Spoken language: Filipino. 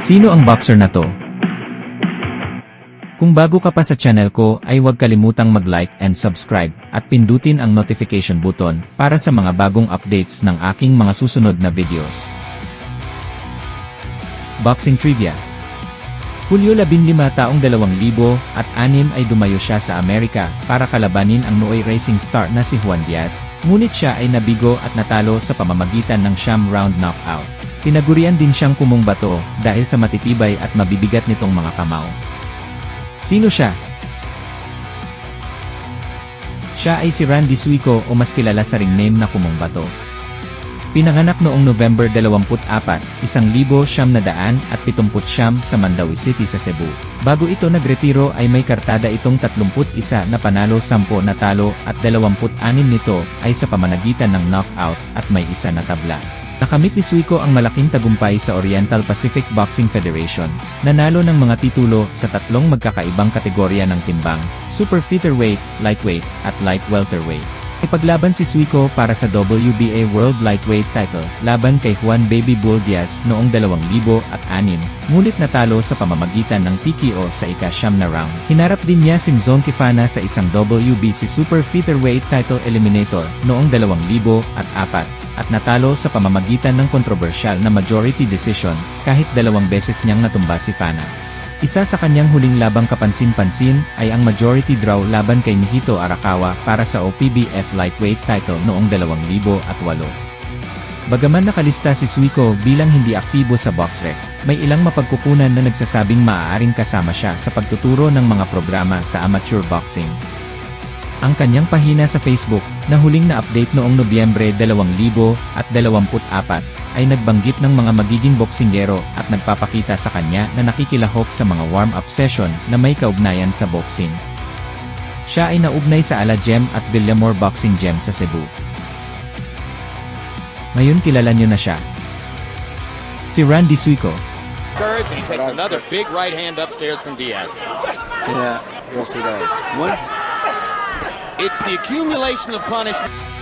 Sino ang boxer na to? Kung bago ka pa sa channel ko ay huwag kalimutang mag-like and subscribe at pindutin ang notification button para sa mga bagong updates ng aking mga susunod na videos. Boxing Trivia Hulyo 15 taong 2000 at 6 ay dumayo siya sa Amerika para kalabanin ang Nooy racing star na si Juan Diaz, ngunit siya ay nabigo at natalo sa pamamagitan ng siyam round knockout. Tinagurian din siyang kumong bato dahil sa matitibay at mabibigat nitong mga kamao. Sino siya? Siya ay si Randy Suico o mas kilala sa ring name na Kumong Bato. Pinanganak noong November 24, 1979 sa Mandawi City sa Cebu. Bago ito nagretiro ay may kartada itong 31 na panalo 10 na talo at 26 nito ay sa pamanagitan ng knockout at may isa na tabla. Nakamit ni Suico ang malaking tagumpay sa Oriental Pacific Boxing Federation, nanalo ng mga titulo sa tatlong magkakaibang kategorya ng timbang, Super Featherweight, Lightweight, at Light Welterweight. Ipaglaban si Suico para sa WBA World Lightweight title laban kay Juan Baby Bull Diaz noong 2006, ngunit natalo sa pamamagitan ng TKO sa ika-siyam na round. Hinarap din niya si Mzon Kifana sa isang WBC Super Featherweight title eliminator noong 2004 at natalo sa pamamagitan ng kontrobersyal na majority decision kahit dalawang beses niyang natumba si Fana. Isa sa kanyang huling labang kapansin-pansin ay ang majority draw laban kay Mihito Arakawa para sa OPBF lightweight title noong 2008. Bagaman nakalista si Suiko bilang hindi aktibo sa BoxRec, may ilang mapagkukunan na nagsasabing maaaring kasama siya sa pagtuturo ng mga programa sa amateur boxing. Ang kanyang pahina sa Facebook, na huling na update noong Nobyembre 2024, ay nagbanggit ng mga magiging boksingero at nagpapakita sa kanya na nakikilahok sa mga warm-up session na may kaugnayan sa boxing. Siya ay naugnay sa Ala Gem at Villamor Boxing Gem sa Cebu. Ngayon kilala niyo na siya. Si Randy Suico. Courage, and he takes another big right hand upstairs from Diaz. Yeah, yes he does. Once It's the accumulation of punishment.